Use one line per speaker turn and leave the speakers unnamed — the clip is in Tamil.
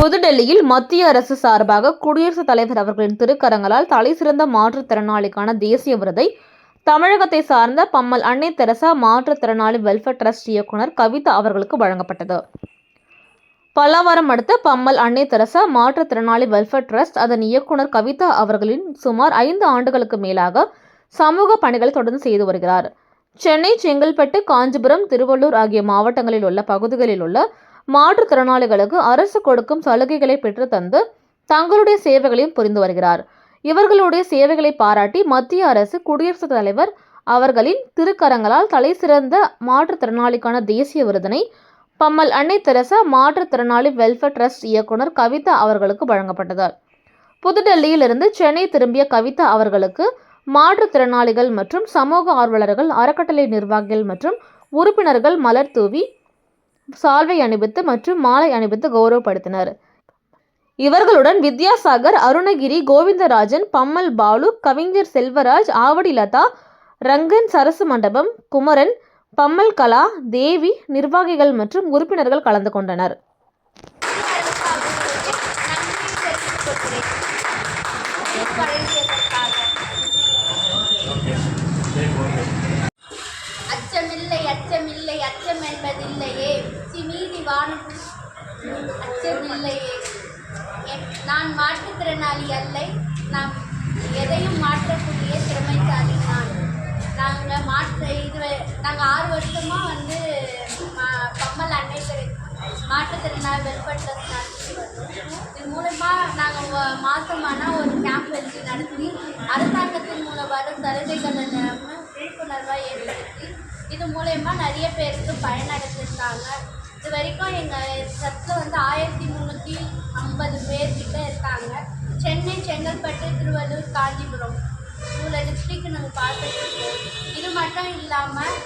புதுடெல்லியில் மத்திய அரசு சார்பாக குடியரசுத் தலைவர் அவர்களின் திருக்கரங்களால் தலைசிறந்த மாற்றுத்திறனாளிக்கான தேசிய விருதை தமிழகத்தை சார்ந்த பம்மல் அன்னை தெரசா மாற்றுத்திறனாளி வெல்ஃபேர் ட்ரஸ்ட் இயக்குனர் கவிதா அவர்களுக்கு வழங்கப்பட்டது. பல்லாவரம் அடுத்த பம்மல் அன்னை தெரசா மாற்றுத்திறனாளி வெல்ஃபேர் ட்ரஸ்ட் அதன் இயக்குனர் கவிதா அவர்களின் சுமார் ஐந்து ஆண்டுகளுக்கு மேலாக சமூக பணிகளை தொடர்ந்து செய்து வருகிறார். சென்னை செங்கல்பட்டு காஞ்சிபுரம் திருவள்ளூர் ஆகிய மாவட்டங்களில் உள்ள பகுதிகளில் உள்ள மாற்றுத்திறனாளிகளுக்கு அரசு கொடுக்கும் சலுகைகளை பெற்று தந்து தங்களுடைய சேவைகளையும் புரிந்து வருகிறார். இவர்களுடைய சேவைகளை பாராட்டி மத்திய அரசு குடியரசுத் தலைவர் அவர்களின் திருக்கரங்களால் தலைசிறந்த மாற்றுத்திறனாளிக்கான தேசிய விருதினை பம்மல் அன்னை தெரசா மாற்றுத்திறனாளி வெல்ஃபேர் ட்ரஸ்ட் இயக்குனர் கவிதா அவர்களுக்கு வழங்கப்பட்டது. புதுடெல்லியில் இருந்து சென்னை திரும்பிய கவிதா அவர்களுக்கு மாற்றுத்திறனாளிகள் மற்றும் சமூக ஆர்வலர்கள் அறக்கட்டளை நிர்வாகிகள் மற்றும் உறுப்பினர்கள் மலர் தூவி சால்வை அணிவித்து மற்றும் மாலை அணிவித்து கௌரவப்படுத்தினர் இவர்களுடன் வித்யாசாகர் அருணகிரி கோவிந்தராஜன் பம்மல் பாலு கவிஞர் செல்வராஜ் ஆவடி லதா ரங்கன் சரசு மண்டபம் குமரன் பம்மல் கலா தேவி நிர்வாகிகள் மற்றும் உறுப்பினர்கள் கலந்து கொண்டனர்
அச்சமில்லை வானம் அச்சமில்லையே என்- நான் மாற்றுத்திறனாளி அல்லை நாம் எதையும் மாற்றக்கூடிய திறமைசாலி நான் நாங்கள் மாற்ற இது நாங்கள் ஆறு வருஷமாக வந்து பம்மல் கம்மல் மாற்றுத்திறனாளி வெல்ஃபேர் ட்ரஸ்ட் நடத்தி இது மூலமாக நாங்கள் மாதமானால் ஒரு கேம்ப் வச்சு நடத்தி அரசாங்கத்தின் மூலம் வரும் சலுகைகளை விழிப்புணர்வாக ஏற்படுத்தி இது மூலயமா நிறைய பேருக்கு பயனடைஞ்சிருக்காங்க இது வரைக்கும் எங்கள் சத்தில் வந்து ஆயிரத்தி முந்நூற்றி ஐம்பது பேர்கிட்ட இருக்காங்க. சென்னை செங்கல்பட்டு திருவள்ளூர் காஞ்சிபுரம். இவ்வளோ டிஸ்ட்ரிக்ட் நாங்கள் பார்த்துட்டு இருக்கோம். இது மட்டும் இல்லாமல்